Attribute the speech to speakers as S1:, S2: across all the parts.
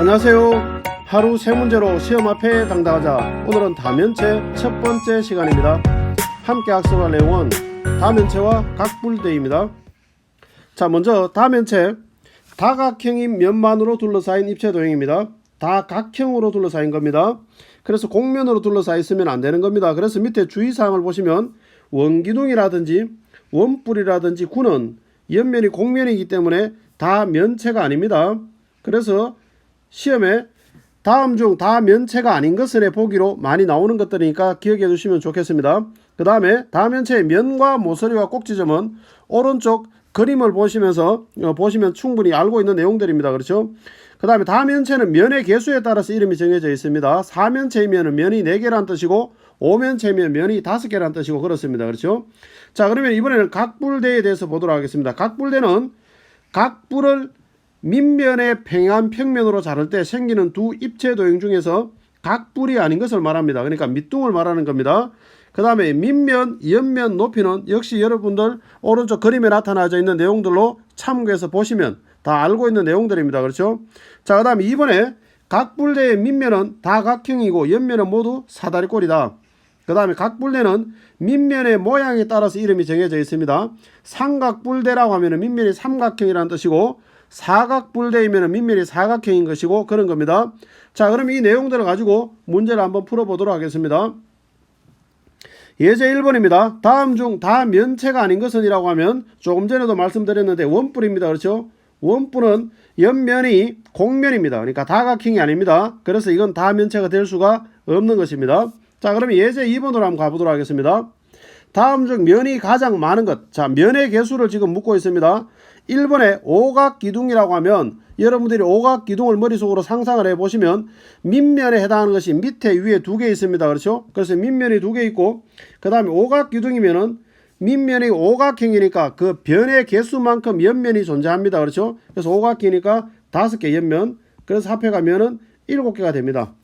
S1: 안녕하세요. 하루 세 문제로 시험 앞에 당당하자. 오늘은 다면체 첫 번째 시간입니다. 함께 학습할 내용은 다면체와 각불대입니다. 자, 먼저 다면체 다각형인 면만으로 둘러싸인 입체 도형입니다. 다각형으로 둘러싸인 겁니다. 그래서 곡면으로 둘러싸여 있으면 안 되는 겁니다. 그래서 밑에 주의사항을 보시면 원기둥이라든지 원뿔이라든지 구는 옆면이 곡면이기 때문에 다 면체가 아닙니다. 그래서 시험에 다음 중 다 면체가 아닌 것을 보기로 많이 나오는 것들이니까 기억해 두시면 좋겠습니다. 그 다음에 다면체의 면과 모서리와 꼭지점은 오른쪽 그림을 보시면서 어, 보시면 충분히 알고 있는 내용들입니다. 그렇죠? 그 다음에 다면체는 면의 개수에 따라서 이름이 정해져 있습니다. 사면체이면 면이 4개란 뜻이고 오면체면 면이 5개란 뜻이고 그렇습니다. 그렇죠? 자 그러면 이번에는 각불대에 대해서 보도록 하겠습니다. 각불대는 각불을 밑면의 평행한 평면으로 자를 때 생기는 두 입체 도형 중에서 각불이 아닌 것을 말합니다. 그러니까 밑둥을 말하는 겁니다. 그 다음에 밑면, 옆면 높이는 역시 여러분들 오른쪽 그림에 나타나져 있는 내용들로 참고해서 보시면 다 알고 있는 내용들입니다. 그렇죠? 자, 그 다음에 이번에 각불대의 밑면은 다각형이고 옆면은 모두 사다리꼴이다. 그 다음에 각불대는 밑면의 모양에 따라서 이름이 정해져 있습니다. 삼각불대라고 하면 밑면이 삼각형이라는 뜻이고 사각불대이면 밑면이 사각형인 것이고 그런 겁니다. 자 그럼 이 내용들을 가지고 문제를 한번 풀어보도록 하겠습니다. 예제 1번입니다. 다음 중 다 면체가 아닌 것은 이라고 하면 조금 전에도 말씀드렸는데 원뿔입니다. 그렇죠? 원뿔은 옆면이 곡면입니다. 그러니까 다각형이 아닙니다. 그래서 이건 다 면체가 될 수가 없는 것입니다. 자 그러면 예제 2번으로 한번 가보도록 하겠습니다. 다음 중 면이 가장 많은 것. 자 면의 개수를 지금 묻고 있습니다. 1번에 오각 기둥이라고 하면 여러분들이 오각 기둥을 머릿속으로 상상을 해 보시면 밑면에 해당하는 것이 밑에 위에 두 개 있습니다. 그렇죠? 그래서 밑면이 두 개 있고 그 다음에 오각 기둥이면은 밑면이 오각형이니까 그 변의 개수만큼 옆면이 존재합니다. 그렇죠? 그래서 오각기니까 다섯 개 옆면 그래서 합해 가 면은 일곱 개가 됩니다.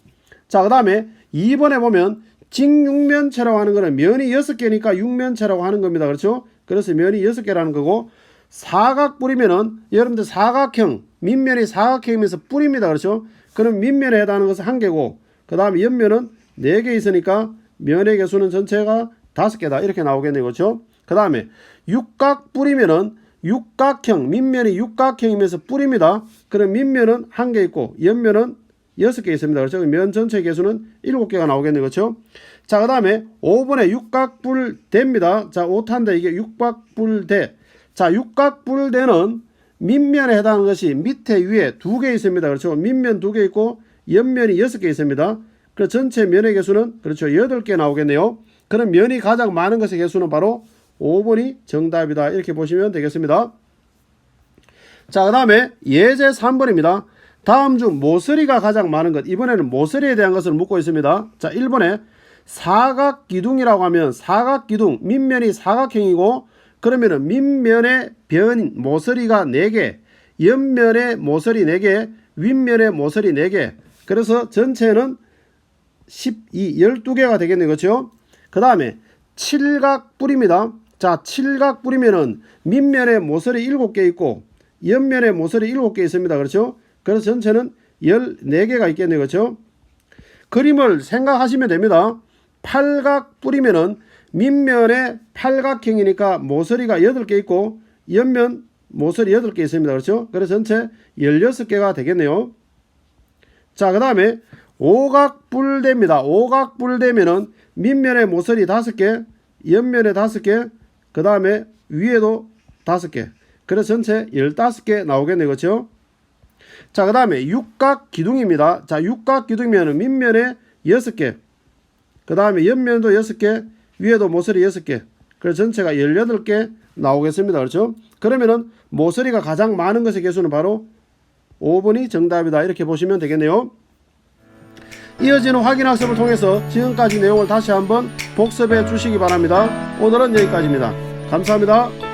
S1: 자, 그 다음에 2번에 보면 직육면체라고 하는 거는 면이 여섯 개니까 육면체라고 하는 겁니다. 그렇죠? 그래서 면이 여섯 개라는 거고 사각 뿌리면은 여러분들 사각형 밑면이 사각형이면서 뿌립니다. 그렇죠? 그럼 밑면에 해당하는 것은 한 개고 그 다음에 옆면은 네 개 있으니까 면의 개수는 전체가 다섯 개다 이렇게 나오겠네요. 그렇죠? 그 다음에 육각 뿌리면은 육각형 밑면이 육각형이면서 뿌립니다. 그럼 밑면은 한 개 있고 옆면은 여섯 개 있습니다. 그렇죠? 면 전체 개수는 일곱 개가 나오겠네요. 그렇죠? 자, 그 다음에 5번에 육각불대입니다. 자, 오탄데 이게 육각불대. 자, 육각불대는 밑면에 해당하는 것이 밑에 위에 두 개 있습니다. 그렇죠? 밑면 두 개 있고 옆면이 여섯 개 있습니다. 그 전체 면의 개수는 그렇죠. 여덟 개 나오겠네요. 그럼 면이 가장 많은 것의 개수는 바로 5번이 정답이다. 이렇게 보시면 되겠습니다. 자, 그 다음에 예제 3번입니다. 다음 중 모서리가 가장 많은 것. 이번에는 모서리에 대한 것을 묻고 있습니다. 자, 1번에 사각 기둥이라고 하면 사각 기둥, 밑면이 사각형이고 그러면은 밑면의 변 모서리가 4개, 옆면의 모서리 4개, 윗면의 모서리 4개. 그래서 전체는 12, 12개가 되겠네요. 그렇죠? 그 다음에 칠각 뿌립니다. 자, 칠각 뿌리면은 밑면에 모서리 7개 있고 옆면에 모서리 7개 있습니다. 그렇죠? 그래서 전체는 14개가 있겠네요. 그렇죠? 그림을 생각하시면 됩니다. 팔각 뿌리면은 밑면에 팔각형이니까 모서리가 8개 있고 옆면 모서리 8개 있습니다. 그렇죠? 그래서 전체 16개가 되겠네요. 자, 그 다음에 오각불대입니다. 오각불대면은 밑면에 모서리 5개, 옆면에 5개, 그 다음에 위에도 5개. 그래서 전체 15개 나오겠네요. 그렇죠? 자, 그 다음에 육각 기둥입니다. 자, 육각 기둥이면 밑면에 6개, 그 다음에 옆면도 6개, 위에도 모서리 6개. 그래서 전체가 18개 나오겠습니다. 그렇죠? 그러면은 모서리가 가장 많은 것의 개수는 바로 5번이 정답이다. 이렇게 보시면 되겠네요. 이어지는 확인 학습을 통해서 지금까지 내용을 다시 한번 복습해 주시기 바랍니다. 오늘은 여기까지입니다. 감사합니다.